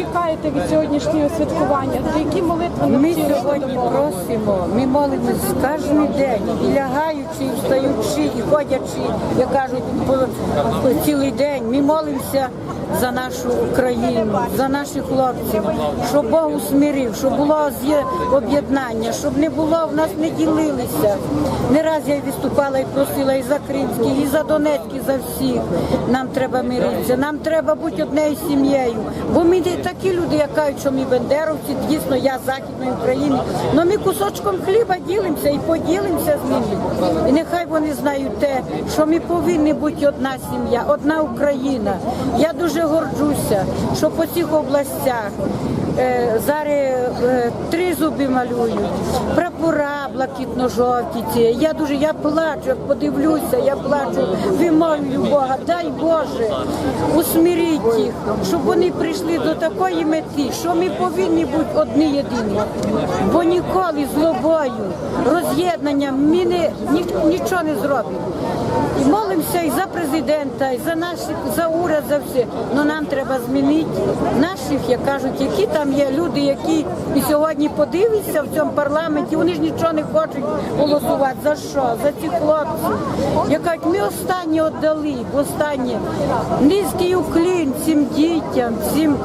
Чекаєте від сьогоднішнього святкування? Які молитви на Ми сьогодні просимо, ми молимось кожен день, і лягаючи, і встаючи, і ходячи, як кажуть, цілий день. Ми молимося за нашу Україну, за наших хлопців, щоб Бог усмирив, щоб було об'єднання, щоб не було в нас не ділилися. Не раз я виступала і просила і за Кримських, і за Донецький, за всіх. Нам треба миритися, нам треба бути однією сім'єю. Бо ми такі люди, як кажуть, що ми бендеровці, дійсно я з Західної України. але ми кусочком хліба ділимося і поділимося з ними. І нехай вони знають те, що ми повинні бути одна сім'я, одна Україна. Я дуже горджуся, що по цих областях. Е, Зараз е, три зуби малюють, прапора блакитно-жовті. ці. Я дуже я плачу, як подивлюся, я плачу, вимолюю Бога, дай Боже, усмиріть їх, щоб вони прийшли до такої мети, що ми повинні бути одні єдині. Бо ніколи злобою, роз'єднанням ми не, ні, нічого не зробимо. І молимося і за президента, і за наших, за уряд, за все. Ну нам треба змінити наших, як кажуть, які там є люди, які і сьогодні подивляться в цьому парламенті, вони ж нічого не хочуть голосувати. За що? За ці хлопці. Я кажуть, ми останні віддали, останні. Низький уклін цим дітям, цим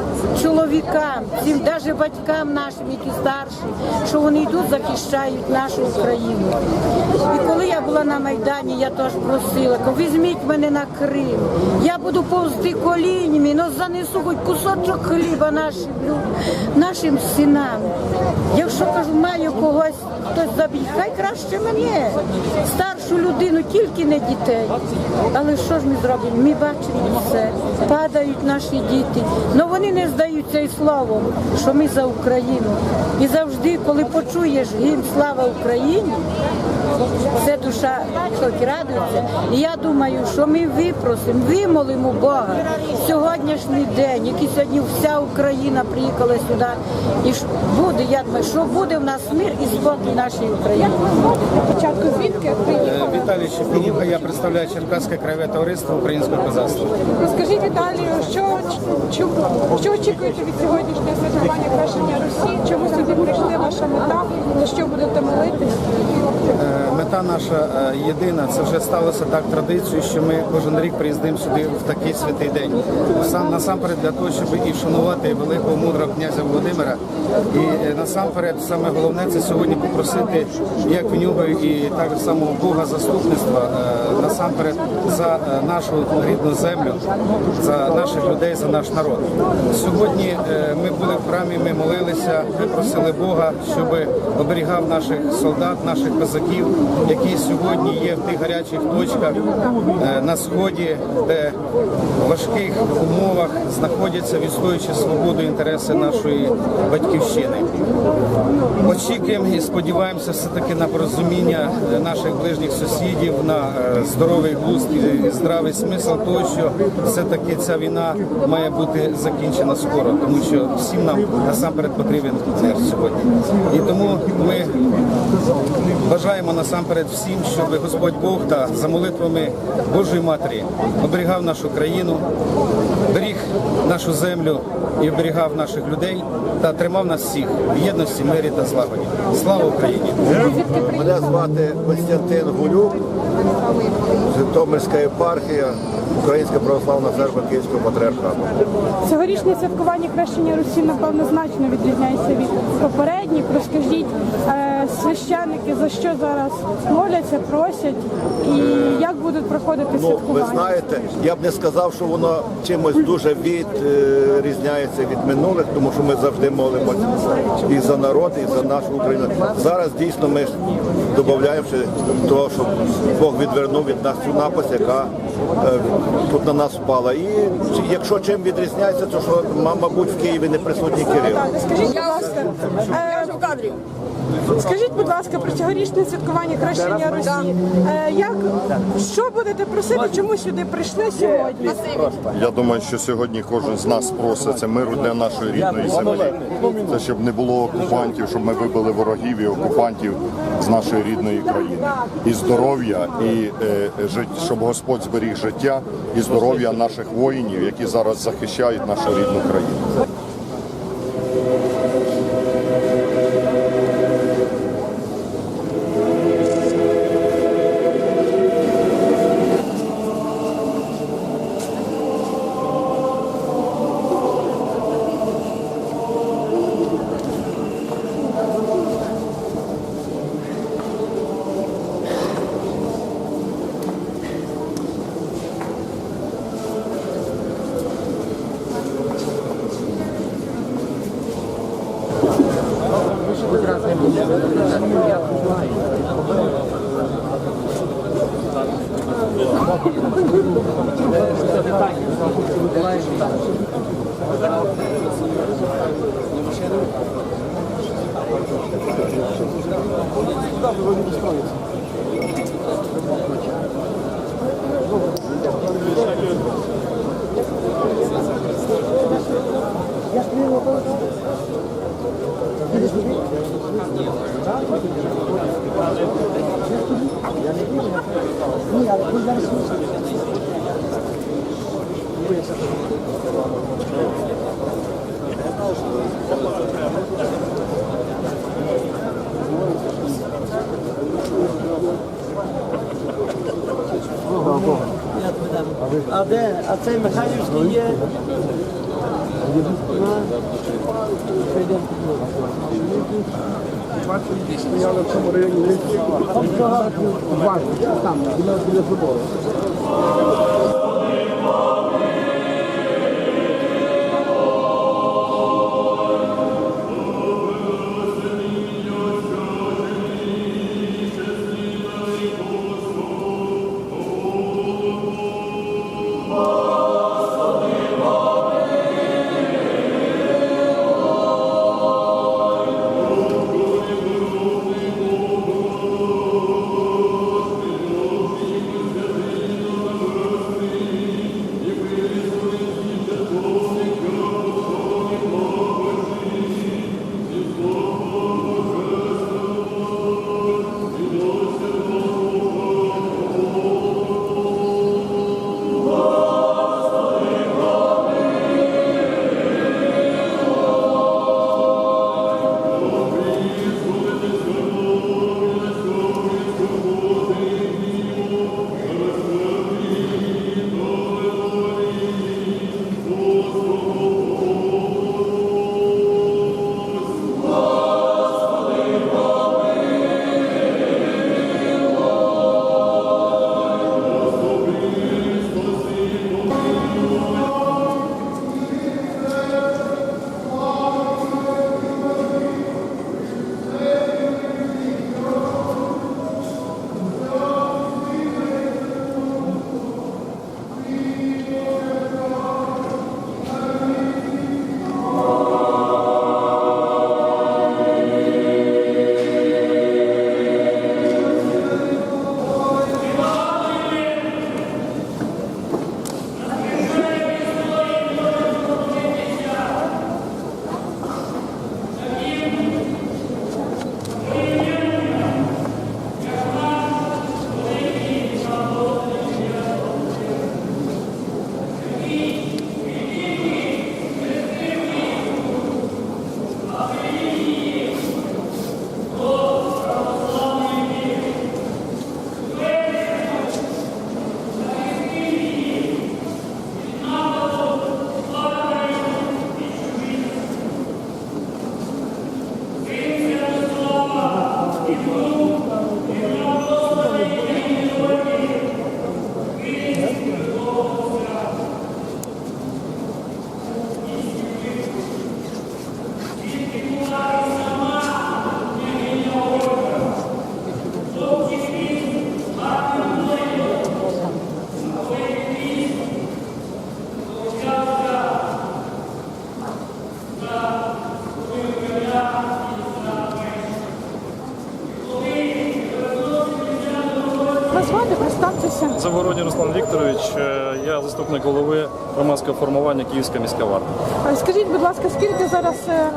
чоловікам, цим навіть батькам нашим, які старші, що вони йдуть, захищають нашу Україну. І коли я була на Майдані, я теж просила, візьміть мене на Крим. Я буду повзти коліньми, але занесу хоч кусочок хліба нашим, нашим синам. Якщо кажу, маю когось, хтось забій, хай краще мене. Старшу людину, тільки не дітей. Але що ж ми зробимо? Ми бачимо все. Падають наші діти. але вони не здаються і словом, що ми за Україну. І завжди, коли почуєш гімн Слава Україні, все душа хоч радується. І я думаю, що ми випросимо, вимолимо Бога сьогоднішній день, який сьогодні вся Україна приїхала сюди. І буде, я думаю, що буде в нас мир і спокій в нашій Україні. Початку звідки? Віталій Щепенюка, я представляю Черкаське краєве товариство українського козацтва. Розкажіть Віталію, що, чу- що очікуєте від сьогоднішнього святкування кращення Русі? Чому сюди прийшли ваша мета? За що будете молитись? Е, Мета наша е, єдина, це вже сталося так традицією, що ми кожен рік приїздимо сюди в такий святий день. Сам насамперед для того, щоб і вшанувати великого мудрого князя Володимира. І е, насамперед, саме головне це сьогодні попросити як в нього і так само Бога заступництва е, насамперед за е, нашу рідну землю, за наших людей, за наш народ. Сьогодні ми були в храмі, ми молилися, ми просили Бога, щоб оберігав наших солдат, наших козаків, які сьогодні є в тих гарячих точках на сході, де в важких умовах знаходяться, відстоюючи свободу інтереси нашої батьківщини. Очікуємо і сподіваємося все-таки на порозуміння е, наших ближніх сусідів, на е, здоровий глузд і здравий смисл того, що все-таки ця війна має бути закінчена скоро, тому що всім нам насамперед потрібен мир сьогодні. І тому ми бажаємо насамперед всім, щоб Господь Бог та за молитвами Божої Матері оберігав нашу країну, беріг нашу землю і оберігав наших людей та тримав нас всіх в єдності, мирі та злагоді. Слава Україні! Мене звати Костянтин Гулюк, Житомирська єпархія, Українська православна церква Київського патріархату. Цьогорічне святкування хрещення Русі, напевно, значно відрізняється від попередніх. Розкажіть, е, священники за що зараз моляться, просять і як будуть проходити Ну, святкування? ви знаєте, я б не сказав, що воно чимось дуже відрізняється від минулих, тому що ми завжди молимося і за народ, і за нашу Україну. Зараз дійсно ми додаємо ще того, щоб Бог відвернув від нас цю напасть, яка е, тут на нас впала. І якщо чим відрізняється, то що ма- мабуть в Києві не присутній Кирил. Скажіть, будь ласка, е, скажіть, будь ласка, про цьогорічне святкування хрещення Русі. Е, як що будете просити? Чому сюди прийшли сьогодні? Я думаю, що сьогодні кожен з нас просить це миру для нашої рідної землі. Це щоб не було окупантів, щоб ми вибили ворогів і окупантів з нашої рідної країни. І здоров'я, і е, жит- щоб Господь зберіг життя і здоров'я наших воїнів, які зараз захищають нашу рідну країну. А де? А цей Михайлівський є. Бачите, в цьому районі. Там, біля футболу. Представтеся. Завгородній Руслан Вікторович, е, я заступник голови громадського формування Київська міська варта. Скажіть, будь ласка, скільки зараз е,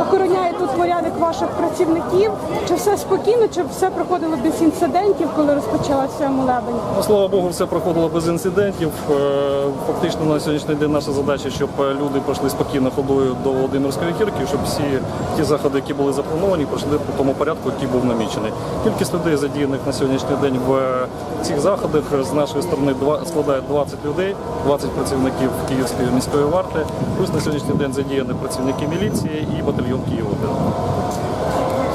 охороняє тут порядок ваших працівників? Чи все спокійно, чи все проходило без інцидентів, коли розпочалася молебень? Ну, слава Богу, все проходило без інцидентів. Е, Фактично на сьогоднішній день наша задача, щоб люди пройшли спокійно ходою до Володимирської гірки, щоб всі ті заходи, які були заплановані, пройшли по тому порядку, який був намічений. Кількість людей задіяних на сьогоднішній день в цих заходах з нашої сторони складає 20 людей, 20 працівників Київської міської варти. Плюс на сьогоднішній день задіяні працівники міліції і батальйон Києва.